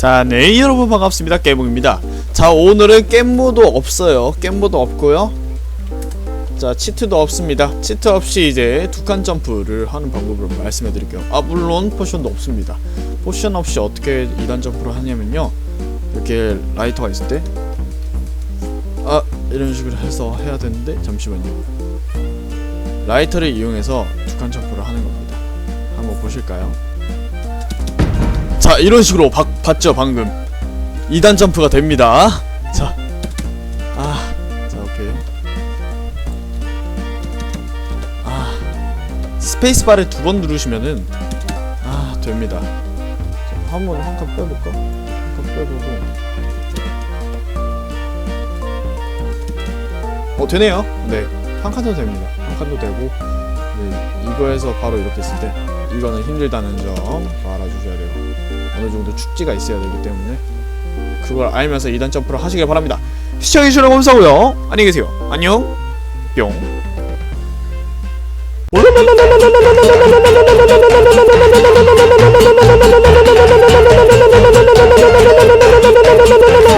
자, 네 여러분 반갑습니다. 깨봉입니다. 자, 오늘은 깻모도 없어요. 깻모도 없고요. 자, 치트도 없습니다. 치트 없이 이제 두 칸 점프를 하는 방법을 말씀해 드릴게요. 아, 물론 포션도 없습니다. 포션 없이 어떻게 2단 점프를 하냐면요. 이렇게 라이터가 있을 때 아, 이런 식으로 해서 해야 되는데 잠시만요. 라이터를 이용해서 두 칸 점프를 하는 겁니다. 한번 보실까요? 자 이런 식으로 바, 봤죠 방금. 2단 점프가 됩니다. 자. 아, 자 오케이. 아 스페이스바를 두 번 누르시면은 아 됩니다. 자, 한번 한 칸 빼볼까? 한 칸 빼보고. 어 되네요. 네한 칸도 됩니다. 한 칸도 되고. 네 이거에서 바로 이렇게 했을 때 이거는 힘들다는 점. 돼요 어느 정도 축지가 있어야 되기 때문에 그걸 알면서 2단 점프를 하시길 바랍니다. 시청해주셔서 감사하고요. 안녕히 계세요. 안녕. 뿅.